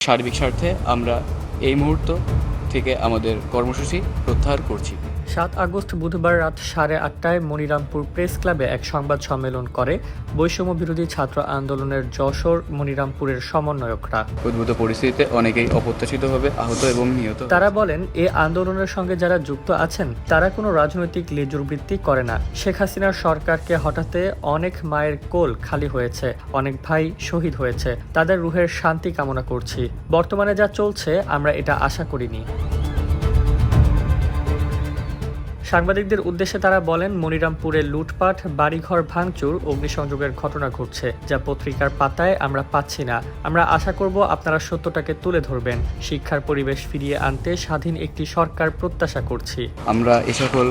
সার্বিক স্বার্থে আমরা এই মুহূর্ত থেকে আমাদের কর্মসূচি প্রত্যাহার করছি। সাত আগস্ট বুধবার রাত সাড়ে আটটায় মনিরামপুর প্রেস ক্লাবে এক সংবাদ সম্মেলন করে বৈষম্য বিরোধী ছাত্র আন্দোলনের যশোর মনিরামপুরের সমন্বয়করা। উদ্ভূত পরিস্থিতিতে অনেকেই অপ্রত্যাশিতভাবে আহত এবং নিহত তারা বলেন এ আন্দোলনের সঙ্গে যারা যুক্ত আছেন তারা কোনো রাজনৈতিক লেজুর বৃত্তি করে না। শেখ হাসিনার সরকারকে হঠাতে অনেক মায়ের কোল খালি হয়েছে অনেক ভাই শহীদ হয়েছে। তাদের রুহের শান্তি কামনা করছি। বর্তমানে যা চলছে আমরা এটা আশা করিনি। সাংবাদিকদের উদ্দেশ্যে তারা বলেন, মনিরামপুরে লুটপাট, বাড়িঘর ভাঙচুর, অগ্নিসংযোগের ঘটনা ঘটছে, যা পত্রিকার পাতায় আমরা পাচ্ছি না। আমরা আশা করব আপনারা সত্যটাকে তুলে ধরবেন। শিক্ষার পরিবেশ ফিরিয়ে আনতে স্বাধীন একটি সরকার প্রত্যাশা করছি। আমরা এ সকল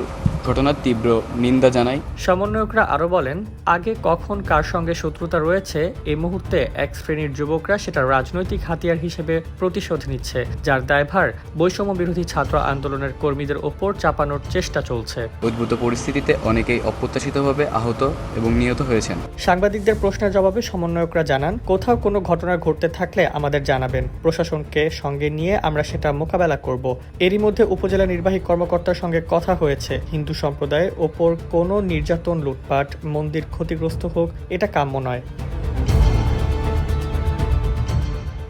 ঘটনার তীব্র নিন্দা জানায়। সমন্বয়করা আরও বলেন আগে কখন কার সঙ্গে শত্রুতা রয়েছে এই মুহূর্তে এক শ্রেণির যুবকরা সেটা রাজনৈতিক হাতিয়ার হিসেবে প্রতিশোধ নিচ্ছে যার দায়ভার বৈষম্য বিরোধী ছাত্র আন্দোলনের কর্মীদের ওপর চাপানোর চেষ্টা চলছে। উদ্ভূত পরিস্থিতিতে অনেকেই অপ্রত্যাশিতভাবে আহত এবং নিহত হয়েছেন। সাংবাদিকদের প্রশ্নের জবাবে সমন্বয়করা জানান কোথাও কোনো ঘটনা ঘটতে থাকলে আমাদের জানাবেন প্রশাসনকে সঙ্গে নিয়ে আমরা সেটা মোকাবেলা করব। এরই মধ্যে উপজেলা নির্বাহী কর্মকর্তার সঙ্গে কথা হয়েছে হিন্দু সম্প্রদায়ের ওপর কোনো নির্যাতন, লুটপাট, মন্দির ক্ষতিগ্রস্ত হোক, এটা কাম্য নয়।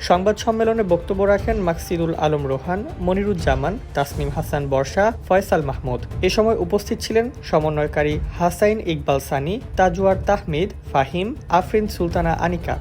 সংবাদ সম্মেলনে বক্তব্য রাখেন মাকসিদুল আলম রোহান, মনিরুজ্জামান, তাসনিম হাসান বর্ষা, ফয়সাল মাহমুদ। এ সময় উপস্থিত ছিলেন সমন্বয়কারী হাসাইন ইকবাল সানি তাজুয়ার তাহমিদ, ফাহিম, আফরিন সুলতানা আনিকা।